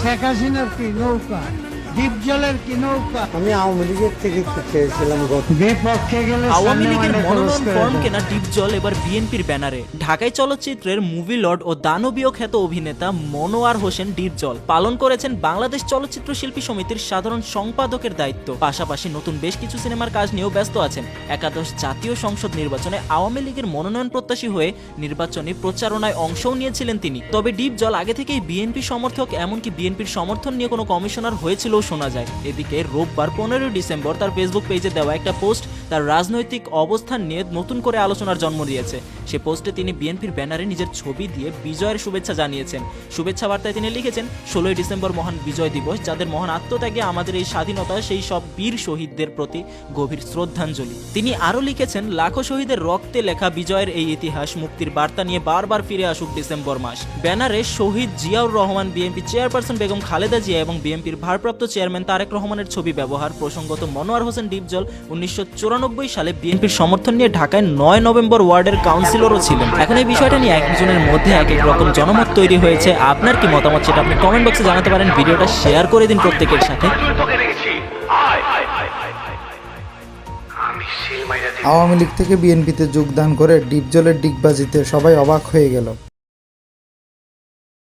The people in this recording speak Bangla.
শেখ হাসিনার কি নৌকা? দ্বীপ জলের কি নৌকা? আমি আওয়ামী লীগের থেকে চেয়েছিলাম বিপক্ষে গেলে আওয়ামী লীগের মনোনয়ন ফর্ম কেনা ডিপ জল এবার বিএনপির ব্যানারে। ঢাকাই চলচ্চিত্রের মুভি লর্ড ও দানবীয় খ্যাত অভিনেতা মনোয়ার হোসেন ডিপ জল পালন করেছেন বাংলাদেশ চলচ্চিত্র শিল্পী সমিতির সাধারণ সম্পাদকের দায়িত্ব। পাশাপাশি নতুন বেশ কিছু সিনেমার কাজ নিয়েও ব্যস্ত আছেন। একাদশ জাতীয় সংসদ নির্বাচনে আওয়ামী লীগের মনোনয়ন প্রত্যাশী হয়ে নির্বাচনী প্রচারণায় অংশও নিয়েছিলেন তিনি। তবে ডিপ জল আগে থেকেই বিএনপি সমর্থক এমনকি বিএনপির সমর্থন নিয়ে কোনো কমিশনার হয়েছিলও শোনা যায়। এদিকে রোববার পনেরোই ডিসেম্বর তার ফেসবুক পেজে দেওয়া একটা পোস্ট তার রাজনৈতিক অবস্থান নিয়ে নতুন করে আলোচনার জন্ম দিয়েছে। সে পোস্টে তিনি বিএনপির ব্যানারে নিজের ছবি দিয়ে বিজয়ের শুভেচ্ছা জানিয়েছেন। শুভেচ্ছা বার্তায় তিনি লিখেছেন, ষোলোই ডিসেম্বর মহান বিজয় দিবস, যাদের মহান আত্মত্যাগে আমাদের এই স্বাধীনতা, সেই সব বীর শহীদদের প্রতি গভীর শ্রদ্ধাঞ্জলি। তিনি আরও লিখেছেন, লাখো শহীদের রক্তে লেখা বিজয়ের এই ইতিহাস, মুক্তির বার্তা নিয়ে বারবার ফিরে আসুক ডিসেম্বর মাস। ব্যানারে শহীদ জিয়াউর রহমান, বিএনপি চেয়ারপারসন বেগম খালেদা জিয়া এবং বিএনপির ভারপ্রাপ্ত চেয়ারম্যান তারেক রহমানের ছবি ব্যবহার প্রসঙ্গত মনোয়ার হোসেন ডিপজল উনিশশো চুরানব্বই সালে বিএনপির সমর্থন নিয়ে ঢাকায় নয় নভেম্বর ওয়ার্ডের কাউন্সিলরও ছিলেন। এখন এই বিষয়টা নিয়ে একজনের মধ্যে এক এক রকম জনমত তৈরি হয়েছে। আপনার কি মতামত সেটা আপনি কমেন্ট বক্সে জানাতে পারেন। ভিডিওটা শেয়ার করে দিন প্রত্যেকের সাথে। আওয়ামী লীগ থেকে বিএনপিতে যোগদান করে ডিপজলের ডিগবাজিতে সবাই অবাক হয়ে গেল।